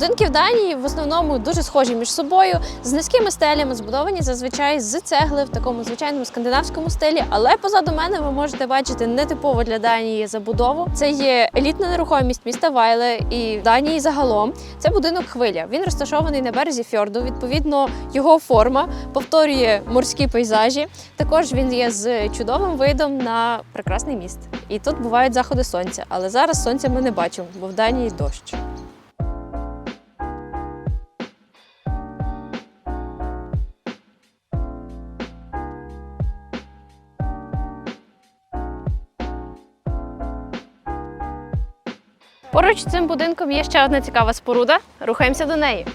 Будинки в Данії в основному дуже схожі між собою, з низькими стелями, збудовані зазвичай з цегли в такому звичайному скандинавському стилі. Але позаду мене ви можете бачити нетипово для Данії забудову. Це є елітна нерухомість міста Вайле і Данії загалом. Це будинок хвиля. Він розташований на березі фьорду. Відповідно, його форма повторює морські пейзажі. Також він є з чудовим видом на прекрасний міст. І тут бувають заходи сонця, але зараз сонця ми не бачимо, бо в Данії дощ. Поруч з цим будинком є ще одна цікава споруда. Рухаємося до неї.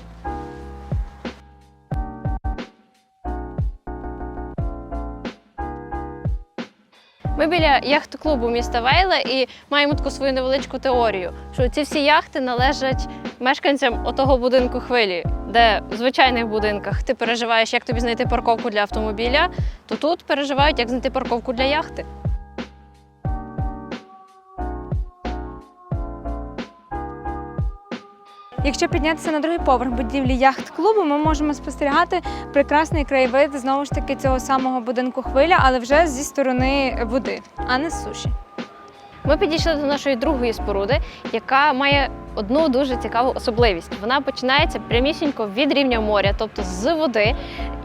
Ми біля яхт-клубу міста Вейле і маємо таку свою невеличку теорію, що ці всі яхти належать мешканцям отого будинку хвилі, де в звичайних будинках ти переживаєш, як тобі знайти парковку для автомобіля, то тут переживають, як знайти парковку для яхти. Якщо піднятися на другий поверх будівлі яхт-клубу, ми можемо спостерігати прекрасний краєвид знову ж таки цього самого будинку хвиля, але вже зі сторони води, а не з суші. Ми підійшли до нашої другої споруди, яка має одну дуже цікаву особливість. Вона починається прямісінько від рівня моря, тобто з води.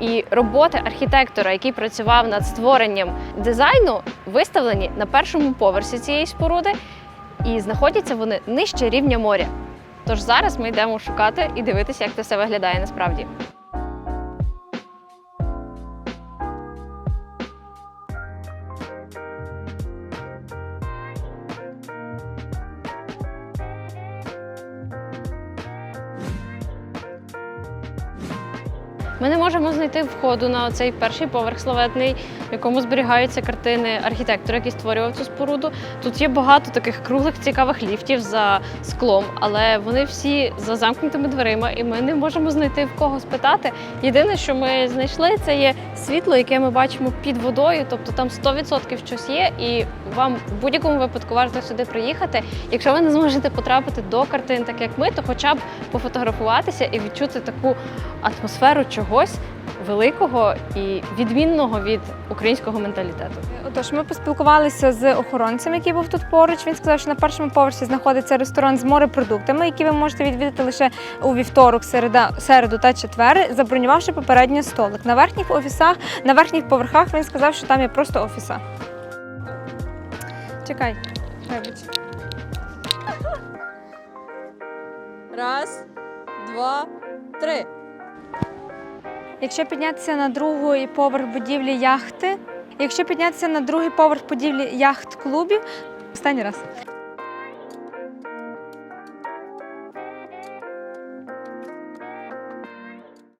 І роботи архітектора, який працював над створенням дизайну, виставлені на першому поверсі цієї споруди, і знаходяться вони нижче рівня моря. Тож зараз ми йдемо шукати і дивитися, як це все виглядає насправді. Ми не можемо знайти входу на цей перший поверх славетний, в якому зберігаються картини архітектора, який створював цю споруду. Тут є багато таких круглих цікавих ліфтів за склом, але вони всі за замкнутими дверима, і ми не можемо знайти в кого спитати. Єдине, що ми знайшли, це є світло, яке ми бачимо під водою, тобто там 100% щось є, і вам в будь-якому випадку варто сюди приїхати. Якщо ви не зможете потрапити до картин, так як ми, то хоча б пофотографуватися і відчути таку атмосферу чогось великого і відмінного від українського менталітету. Отож, ми поспілкувалися з охоронцем, який був тут поруч. Він сказав, що на першому поверсі знаходиться ресторан з морепродуктами, які ви можете відвідати лише у вівторок, середа, середу та четвер, забронювавши попередньо столик. На верхніх офісах, на верхніх поверхах він сказав, що там є просто офіса. Чекай, вибач. Раз, два, три. Якщо піднятися на другий поверх будівлі яхти, якщо піднятися на другий поверх будівлі яхт-клубів, останній раз.